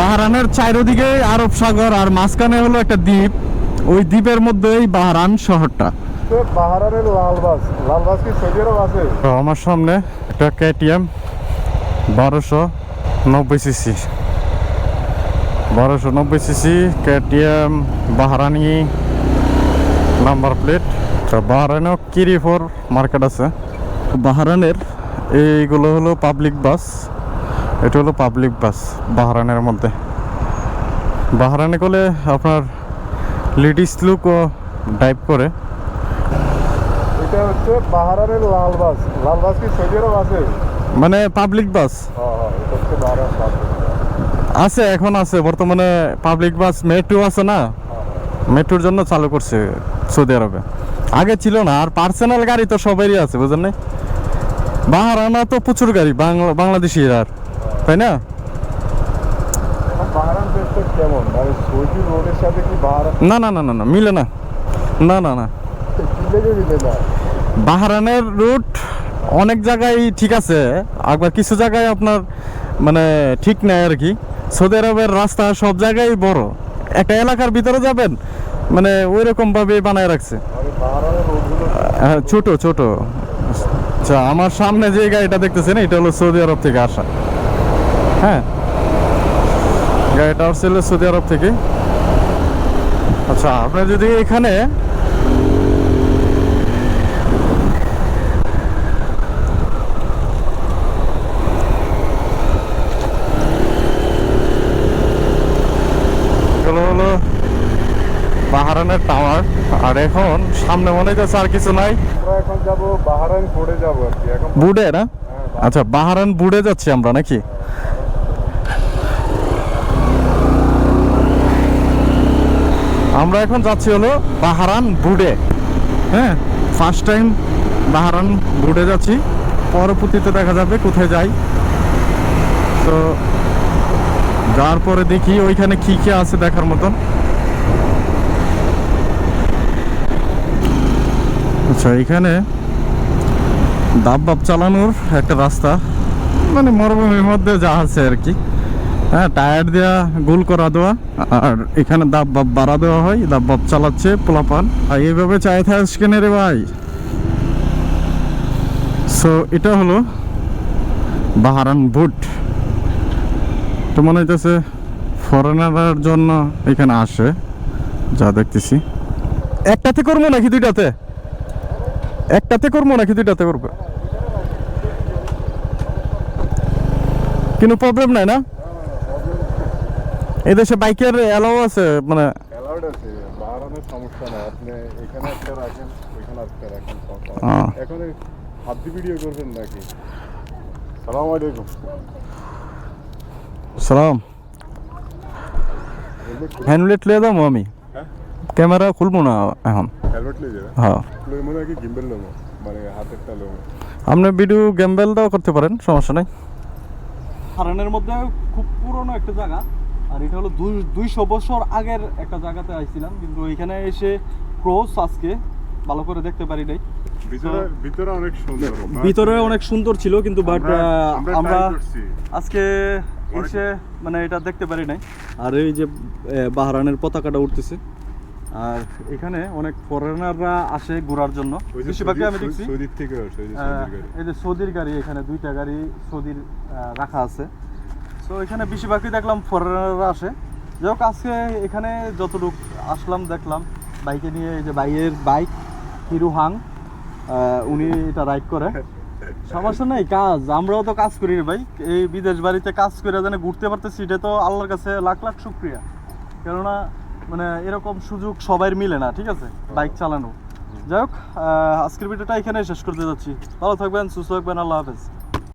বাহারানের চারিদিকে আরব সাগর আর মাঝখানে হলো একটা দ্বীপ। ওই দ্বীপের মধ্যে মধ্যেই বাহারান শহরটা। বাহারানের লালবাস লালবাস কি সৌদি আরব আছে? আমার সামনে একটা কেটিএম বারোশো নব্বই সিসি বারোশো নব্বই সিসি কেটিএম বাহারানি নাম্বার প্লেট। তো বাহারানেও কিরি ফোর মার্কেট আছে। বাহারানের এইগুলো হলো পাবলিক বাস। এটা হলো পাবলিক বাস বাহারানের মধ্যে। বাহারানে করলে আপনার লেডিস লুকও ড্রাইভ করে। এটা হচ্ছে বাহারানের লালবাস লালবাস কি সৌদি আরব আছে? মানে পাবলিক বাস বাস। আছে এখন আছে। বর্তমানে পাবলিক বাস মেট্রো আছে না? মেট্রোর জন্য চালু করছে সৌদি আরবে আগে ছিল না আর পার্সোনাল গাড়ি তো সবারই আছে বুঝলেন বাহারানা তো প্রচুর গাড়ি বাংলা বাংলাদেশি আর। তাই না? না না না না না মিলে না। না না না। বাহারানের রুট অনেক জায়গায় ঠিক আছে আবার কিছু জায়গায় আপনার মানে ঠিক নাই আর কি। সৌদি আরবের রাস্তা সব জায়গায় বড়। একটা এলাকার ভিতরে যাবেন মানে ওই রকম ভাবে বানায় রাখছে হ্যাঁ, ছোট ছোট। আচ্ছা আমার সামনে যে গাড়িটা দেখতেছেন এটা হলো সৌদি আরব থেকে আসা। হ্যাঁ। গাড়িটা আসছে সৌদি আরব থেকে। আচ্ছা আপনি যদি এখানে হলো বাহারানের টাওয়ার। আর এখন সামনে মনে হচ্ছে আর কিছু নাই। আমরা এখন যাব বাহারান বুড়ে যাব আর কি। এখন বুড়ে না? হ্যাঁ, আচ্ছা বাহারান বুড়ে যাচ্ছি আমরা নাকি? আমরা এখন যাচ্ছি হলো বাহারান বুড়ে হ্যাঁ ফার্স্ট টাইম বাহারান বুড়ে যাচ্ছি। পরবর্তীতে দেখা যাবে কোথায় যাই। তো যাওয়ার পরে দেখি ওইখানে কি কি আছে দেখার মতন। আচ্ছা এখানে দাব বাব চালানোর একটা রাস্তা। মানে মরুভূমির মধ্যে যা আছে আর কি। হ্যাঁ টায়ার দেওয়া গোল করা দেওয়া, আর এখানে দাব বাব বাড়া দেওয়া হয়, দাব বাব চালাচ্ছে পোলাপান। আর এইভাবে চাই থাকস কেন রে ভাই। সো এটা হলো বাহারান বুট তো মনে হইতেছে ফরেনারের জন্য এখানে আসে, যা দেখতেছি। একটাতে করব নাকি দুইটাতে? একটাতে করব নাকি দুইটাতে করব? কোনো প্রবলেম নাই না? এদেশে বাইকের অ্যালাও আছে? মানে অ্যালাউড আছে বাহারানের সমস্যা নাই। আপনি এখানে একটা রাখেন ওইখানে একটা রাখেন সমস্যা নাই। আহ। এখন হাত ভিডিও করবেন নাকি? সালাম আলাইকুম। সালাম। হ্যান্ডলেট লিয়ে দাম আমি। হ্যাঁ? ক্যামেরা খুলবো না এখন। হ্যাঁ। মনে হয় কি? গিম্বেল লোমো মানে হাতেরটা আপনি ভিডিও গ্যাম্বেল দাও করতে পারেন সমস্যা নাই। হারানের মধ্যে খুব পুরনো একটা জায়গা। আর এটা হলো দুই দুইশো বছর আগের একটা জায়গাতে আইছিলাম কিন্তু এখানে এসে ক্রোস আজকে ভালো করে দেখতে পারি নাই। ভিতরে ভিতরে অনেক সুন্দর ভিতরে অনেক সুন্দর ছিল কিন্তু বাট আমরা-। আজকে এসে মানে এটা দেখতে পারি নাই। আর এই যে বাহরানের পতাকাটা উঠতেছে। আর এখানে অনেক ফরেনাররা আসে ঘোরার জন্য। বেশিরভাগই আমি দেখছি। সৌদির থেকে এই যে সৌদির গাড়ি এখানে দুইটা গাড়ি সৌদির রাখা আছে। তো এখানে বেশিরভাগই দেখলাম ফরেনাররা আসে। যাই হোক আজকে এখানে যতটুক আসলাম, দেখলাম, বাইকে নিয়ে এই যে বাইয়ের বাইক, হিরু হাং উনি এটা রাইড করে। সমস্যা নেই, কাজ, আমরাও তো কাজ করি ভাই। এই বিদেশ বাড়িতে কাজ করে যেন ঘুরতে পারতেছি, এটা তো আল্লাহর কাছে লাখ লাখ শুক্রিয়া। কেননা মানে এরকম সুযোগ সবাই মিলে না, ঠিক আছে? বাইক চালানো। যাই হোক আজকের ভিডিওটা এখানে শেষ করতে যাচ্ছি। ভালো থাকবেন, সুস্থ থাকবেন, আল্লাহ হাফেজ।